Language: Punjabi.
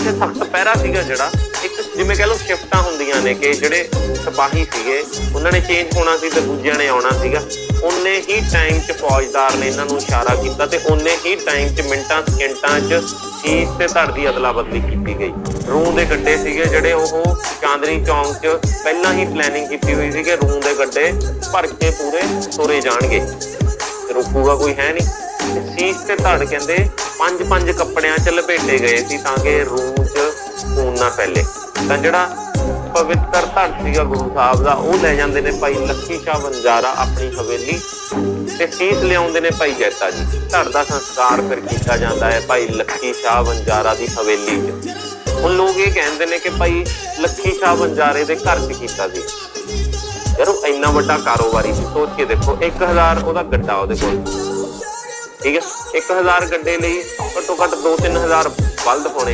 ਇੱਥੇ ਸਖਤ ਪਹਿਰਾ ਸੀਗਾ ਜਿਹੜਾ, ਇੱਕ ਜਿਵੇਂ ਕਹ ਲਓ ਸ਼ਿਫਟਾਂ ਹੁੰਦੀਆਂ ਨੇ ਕਿ ਜਿਹੜੇ ਸਿਪਾਹੀ ਸੀਗੇ, ਉਹਨਾਂ ਨੇ ਚੇਂਜ ਹੋਣਾ ਸੀ ਤੇ ਦੂਜਿਆਂ ਨੇ ਆਉਣਾ ਸੀਗਾ। ਉਹਨੇ ਹੀ ਟਾਈਮ 'ਚ ਫੌਜਦਾਰ ਨੇ ਇਹਨਾਂ ਨੂੰ ਇਸ਼ਾਰਾ ਕੀਤਾ ਤੇ ਉਹਨੇ ਹੀ ਟਾਈਮ 'ਚ ਮਿੰਟਾਂ, ਸਕਿੰਟਾਂ 'ਚ ਸੀਸ ਤੇ ਧੜ ਦੀ ਅਦਲਾ ਬਦਲੀ ਕੀਤੀ ਗਈ। ਰੂੰ ਦੇ ਗੱਡੇ ਸੀਗੇ ਜਿਹੜੇ ਉਹ ਚਾਂਦਨੀ ਚੌਂਕ 'ਚ ਪਹਿਲਾਂ ਹੀ ਪਲੈਨਿੰਗ ਕੀਤੀ ਹੋਈ ਸੀ ਕਿ ਰੂੰ ਦੇ ਗੱਡੇ ਭਰ ਕੇ ਪੂਰੇ ਤੁਰੇ ਜਾਣਗੇ। ਤੇ ਰੁਕੂਗਾ ਕੋਈ ਹੈ ਨਹੀਂ। ਸੀਸ ਤੇ ਧੜ ਕਹਿੰਦੇ ਪੰਜ ਪੰਜ ਕੱਪੜਿਆਂ 'ਚ ਲਪੇਟੇ ਗਏ ਸੀ ਤਾਂ ਕਿ ਰੂਹ 'ਚ ਖੂਨ ਨਾ ਫੈਲੇ। ਤਾਂ ਜਿਹੜਾ ਪਵਿੱਤਰ ਧੜ ਸੀਗਾ ਗੁਰੂ ਸਾਹਿਬ ਦਾ, ਉਹ ਲੈ ਜਾਂਦੇ ਨੇ ਭਾਈ ਲੱਖੀ ਸ਼ਾਹ ਵੰਜਾਰਾ ਆਪਣੀ ਹਵੇਲੀ ਤੇ ਸੀਸ ਲਿਆਉਂਦੇ ਨੇ ਭਾਈ ਜੈਤਾ ਜੀ। ਧੜ ਦਾ ਸੰਸਕਾਰ ਫਿਰ ਕੀਤਾ ਜਾਂਦਾ ਹੈ ਭਾਈ ਲੱਖੀ ਸ਼ਾਹ ਵੰਜਾਰਾ ਦੀ ਹਵੇਲੀ 'ਚ। ਹੁਣ ਲੋਕ ਇਹ ਕਹਿੰਦੇ ਨੇ ਕਿ ਭਾਈ ਲੱਖੀ ਸ਼ਾਹ ਵੰਜਾਰੇ ਦੇ ਘਰ 'ਚ ਕੀਤਾ ਸੀ। ਯਾਰ ਉਹ ਇੰਨਾ ਵੱਡਾ ਕਾਰੋਬਾਰੀ ਸੀ, ਸੋਚ ਕੇ ਦੇਖੋ 1000 ਉਹਦਾ ਗੱਡਾ ਉਹਦੇ ਕੋਲ। ਠੀਕ ਹੈ? 1000 ਗੱਡੇ ਲਈ ਘੱਟੋ ਘੱਟ 2-3000 ਬਲਦ ਪਾਉਣੇ